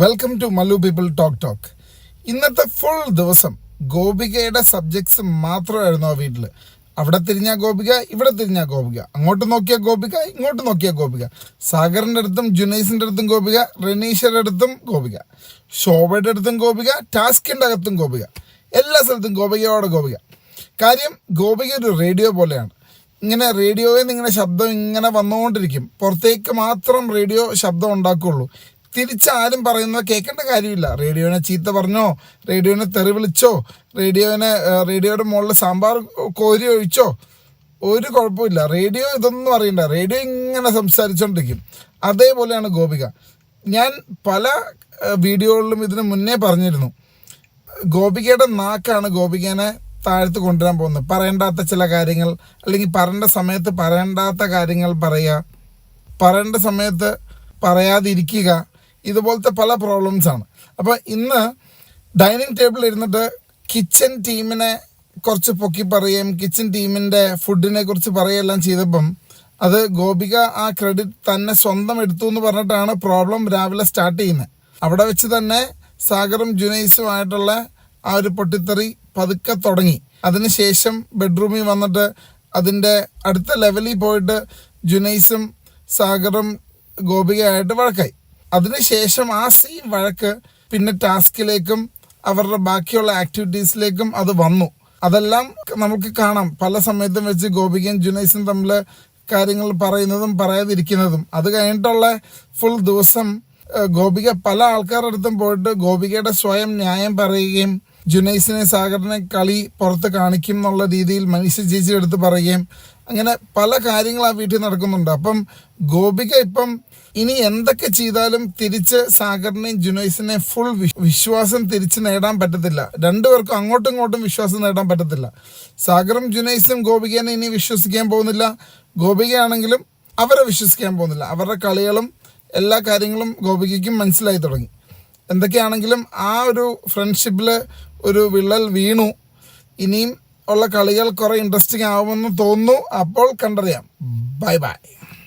Welcome to Mallu people talk talk ഇന്നത്തെ full ദിവസം ഗോപികയുടെ സബ്ജക്ട്സ് മാത്രമായിരുന്നു ആ വീട്ടിൽ അവിടെ തിരിഞ്ഞ ഗോപിക ഇവിടെ തിരിഞ്ഞ ഗോപിക. അങ്ങോട്ട് നോക്കിയ ഗോപിക ഇങ്ങോട്ട് നോക്കിയ ഗോപിക. സാഗറിന്റെ അടുത്തും ജുനൈസിന്റെ അടുത്തും ഗോപിക റെനീഷയുടെ അടുത്തും ഗോപിക. ശോഭയുടെ അടുത്തും ഗോപിക ടാസ്കിന്റെ അകത്തും ഗോപിക. എല്ലാ സ്ഥലത്തും ഗോപികയോടെ ഗോപിക. കാര്യം ഗോപിക ഒരു റേഡിയോ പോലെയാണ്. ഇങ്ങനെ റേഡിയോയിൽ നിന്ന് ഇങ്ങനെ ശബ്ദം ഇങ്ങനെ വന്നുകൊണ്ടിരിക്കും. പുറത്തേക്ക് മാത്രം റേഡിയോ ശബ്ദം ഉണ്ടാക്കുള്ളൂ തിരിച്ചാരും പറയുന്നത് കേൾക്കേണ്ട കാര്യമില്ല. റേഡിയോനെ ചീത്ത പറഞ്ഞോ? റേഡിയോനെ തെറി വിളിച്ചോ? റേഡിയോനെ റേഡിയോയുടെ മുകളിൽ സാമ്പാർ കോരി ഒഴിച്ചോ? ഒരു കുഴപ്പമില്ല. റേഡിയോ ഇതൊന്നും അറിയണ്ട. റേഡിയോ ഇങ്ങനെ സംസാരിച്ചുകൊണ്ടിരിക്കും അതേപോലെയാണ് ഗോപിക. ഞാൻ പല വീഡിയോകളിലും ഇതിന് മുന്നേ പറഞ്ഞിരുന്നു. ഗോപികയുടെ നാക്കാണ് ഗോപികനെ താഴ്ത്ത് കൊണ്ടുവരാൻ പോകുന്നത്. പറയേണ്ടാത്ത ചില കാര്യങ്ങൾ അല്ലെങ്കിൽ പറയേണ്ട സമയത്ത് പറയേണ്ടാത്ത കാര്യങ്ങൾ പറയുക. പറയേണ്ട സമയത്ത് പറയാതിരിക്കുക. ഇതുപോലത്തെ പല പ്രോബ്ലംസ് ആണ്. അപ്പോൾ ഇന്ന് ഡൈനിങ് ടേബിൾ ഇരുന്നിട്ട് കിച്ചൺ ടീമിനെ കുറച്ച് പൊക്കി പറയുകയും കിച്ചൺ ടീമിന്റെ ഫുഡിനെ കുറിച്ച് പറയുകയെല്ലാം ചെയ്തപ്പം അത് ഗോപിക ആ ക്രെഡിറ്റ് തന്നെ സ്വന്തം എടുത്തു എന്ന് പറഞ്ഞിട്ടാണ് പ്രോബ്ലം രാവിലെ സ്റ്റാർട്ട് ചെയ്യുന്നത്. അവിടെ വെച്ച് തന്നെ സാഗറും ജുനൈസുമായിട്ടുള്ള ആ ഒരു പൊട്ടിത്തെറി പതുക്കെ തുടങ്ങി. അതിനുശേഷം ബെഡ്റൂമിൽ വന്നിട്ട് അതിന്റെ അടുത്ത ലെവലിൽ പോയിട്ട് ജുനൈസും സാഗറും ഗോപികയായിട്ട് വഴക്കായി. അതിനുശേഷം ആ സെയിം വഴക്ക് പിന്നെ ടാസ്കിലേക്കും അവരുടെ ബാക്കിയുള്ള ആക്ടിവിറ്റീസിലേക്കും അത് വന്നു. അതെല്ലാം നമുക്ക് കാണാം. പല സമയത്തും വെച്ച് ഗോപികയും ജുനൈസും തമ്മിൽ കാര്യങ്ങൾ പറയുന്നതും പറയാതിരിക്കുന്നതും. അത് കഴിഞ്ഞിട്ടുള്ള ഫുൾ ദിവസം ഗോപിക പല ആൾക്കാരുടെ അടുത്തും പോയിട്ട് ഗോപികയുടെ സ്വയം ന്യായം പറയുകയും ജുനൈസിനെ സാഗറിനെ കളി പുറത്ത് കാണിക്കും എന്നുള്ള രീതിയിൽ മനീഷ ചേച്ചി എടുത്ത് പറയുകയും അങ്ങനെ പല കാര്യങ്ങൾ ആ വീട്ടിൽ നടക്കുന്നുണ്ട്. അപ്പം ഗോപിക ഇപ്പം ഇനി എന്തൊക്കെ ചെയ്താലും തിരിച്ച് സാഗറിനെയും ജുനൈസിനെയും ഫുൾ വിശ്വാസം തിരിച്ച് നേടാൻ പറ്റത്തില്ല. രണ്ടുപേർക്കും അങ്ങോട്ടും ഇങ്ങോട്ടും വിശ്വാസം നേടാൻ പറ്റത്തില്ല. സാഗറും ജുനൈസും ഗോപികനെ ഇനി വിശ്വസിക്കാൻ പോകുന്നില്ല. ഗോപികയാണെങ്കിലും അവരെ വിശ്വസിക്കാൻ പോകുന്നില്ല. അവരുടെ കളികളും എല്ലാ കാര്യങ്ങളും ഗോപികയ്ക്കും മനസ്സിലായി തുടങ്ങി. എന്തൊക്കെയാണെങ്കിലും ആ ഒരു ഫ്രണ്ട്ഷിപ്പിൽ ഒരു വിള്ളൽ വീണു. ഇനിയും ഉള്ള കളികൾ കുറേ ഇൻട്രസ്റ്റിംഗ് ആവുമെന്ന് തോന്നുന്നു. അപ്പോൾ കണ്ടറിയാം. Bye bye